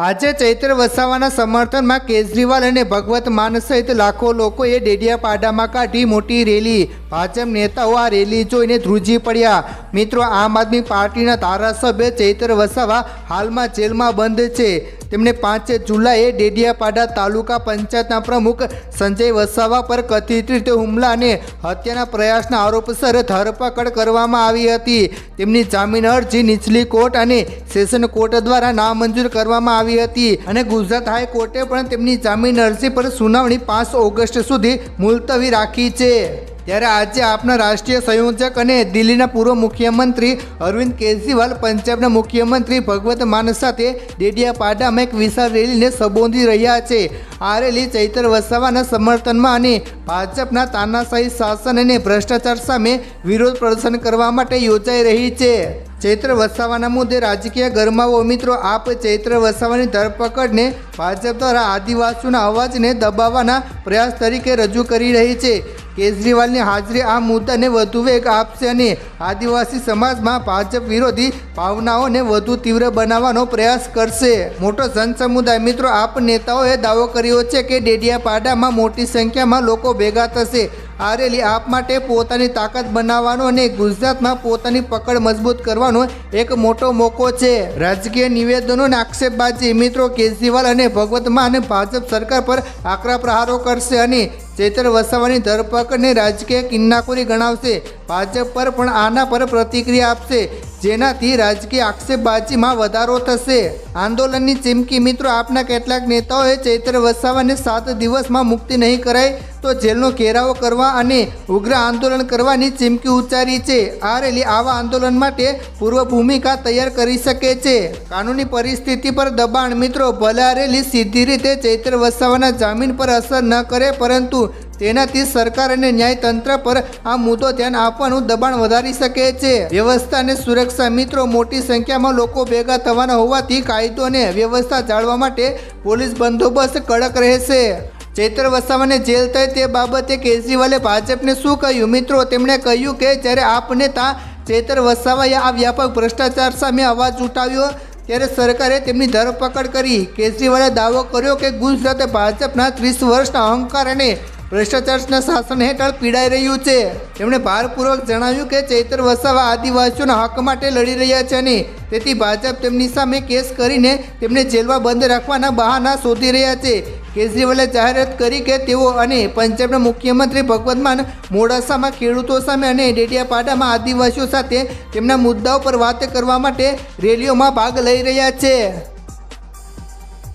આજે ચૈત્ર વસાવાના સમર્થનમાં કેજરીવાલ અને ભગવત માન સહિત લાખો લોકોએ ડેડિયાપાડામાં કાઢી મોટી રેલી. ભાજપ નેતાઓ આ રેલી જોઈને ધ્રુજી પડ્યા. મિત્રો, આમ આદમી પાર્ટીના ધારાસભ્ય ચૈત્ર વસાવા હાલમાં જેલમાં બંધ છે. તેમણે પાંચ જુલાઈએ ડેડિયાપાડા તાલુકા પંચાયતના પ્રમુખ સંજય વસાવા પર કથિત રીતે હુમલા અને હત્યાના પ્રયાસના આરોપસર ધરપકડ કરવામાં આવી હતી. તેમની જામીન અરજી નીચલી કોર્ટ અને સેશન કોર્ટ દ્વારા નામંજૂર કરવામાં આવી હતી અને ગુજરાત હાઈકોર્ટે પણ તેમની જામીન અરજી પર સુનાવણી પાંચ ઓગસ્ટ સુધી મુલતવી રાખી છે. ત્યારે આજે આપના રાષ્ટ્રીય સંયોજક અને દિલ્હીના પૂર્વ મુખ્યમંત્રી અરવિંદ કેજરીવાલ પંજાબના મુખ્યમંત્રી ભગવત માન સાથે ડેડિયાપાડામાં એક વિશાળ રેલીને સંબોધી રહ્યા છે. આ રેલી ચૈતર વસાવાના સમર્થનમાં અને ભાજપના તાનાશાહી શાસન અને ભ્રષ્ટાચાર સામે વિરોધ પ્રદર્શન કરવા માટે યોજાઈ રહી છે. ચૈત્ર વસાવાના મુદ્દે રાજકીય ગરમાવો મિત્રો, આપ ચૈત્ર વસાવાની ધરપકડને ભાજપ દ્વારા આદિવાસીઓના અવાજને દબાવવાના પ્રયાસ તરીકે રજૂ કરી રહી છે. કેજરીવાલની હાજરી આ મુદ્દાને વધુ વેગ આપશે અને આદિવાસી સમાજમાં ભાજપ વિરોધી ભાવનાઓને વધુ તીવ્ર બનાવવાનો પ્રયાસ કરશે. મોટો જનસમુદાય, મિત્રો, આપ નેતાઓએ દાવો કર્યો છે કે ડેડિયાપાડામાં મોટી સંખ્યામાં લોકો ભેગા થશે. આ રેલી આપ માટે પોતાની તાકાત બનાવવાનો અને ગુજરાતમાં પોતાની પકડ મજબૂત કરવાનો એક મોટો મોકો છે. રાજકીય નિવેદનો અને આક્ષેપબાજી મિત્રો કેજરીવાલ અને ભગવત માન ભાજપ સરકાર પર આકરા પ્રહારો કરશે અને ચેતર વસાવાની ધરપકડને રાજકીય કિન્નાખોરી ગણાવશે. ભાજપ પર પણ આના પર પ્રતિક્રિયા આપશે, જેનાથી રાજકીય આક્ષેપબાજીમાં વધારો થશે. આંદોલનની ચીમકી મિત્રો, આપના કેટલાક નેતાઓએ ચૈત્ર વસાવાને સાત દિવસમાં મુક્તિ નહીં કરાય તો જેલનો ઘેરાવો કરવા અને ઉગ્ર આંદોલન કરવાની ચીમકી ઉચ્ચારી છે. આ રેલી આવા આંદોલન માટે પૂર્વ ભૂમિકા તૈયાર કરી શકે છે. કાનૂની પરિસ્થિતિ પર દબાણ મિત્રો, ભલે આ રેલી સીધી રીતે ચૈત્ર વસાવાના જામીન પર અસર ન કરે, પરંતુ તેનાથી સરકાર અને ન્યાયતંત્ર પર આ મુદ્દો ધ્યાન આપવાનું દબાણ વધારી શકે છે. વ્યવસ્થા અને સુરક્ષા મિત્રો મોટી સંખ્યામાં લોકો ભેગા થવાના હોવાથી કાયદો અને વ્યવસ્થા જાળવા માટે પોલીસ બંદોબસ્ત કડક રહેશે. ચૈત્ર વસાવાને જેલ થઈ તે બાબતે કેજરીવાલે ભાજપને શું કહ્યું? મિત્રો, તેમણે કહ્યું કે જ્યારે આપ નેતા ચૈત્ર વસાવાએ આ વ્યાપક ભ્રષ્ટાચાર સામે અવાજ ઉઠાવ્યો, ત્યારે સરકારે તેમની ધરપકડ કરી. કેજરીવાલે દાવો કર્યો કે ગુજરાત ભાજપના ત્રીસ વર્ષના અહંકાર અને ભ્રષ્ટાચારના શાસન હેઠળ પીડાઈ રહ્યું છે. તેમણે ભારપૂર્વક જણાવ્યું કે ચૈત્ર વસાવા આદિવાસીઓના હક માટે લડી રહ્યા છે અને તેથી ભાજપ તેમની સામે કેસ કરીને તેમને જેલમાં બંધ રાખવાના બહાના શોધી રહ્યા છે. કેજરીવાલે જાહેરાત કરી કે તેઓ અને પંજાબના મુખ્યમંત્રી ભગવંત માન મોડાસામાં ખેડૂતો સામે અને ડેડિયાપાડામાં આદિવાસીઓ સાથે તેમના મુદ્દાઓ પર વાત કરવા માટે રેલીઓમાં ભાગ લઈ રહ્યા છે.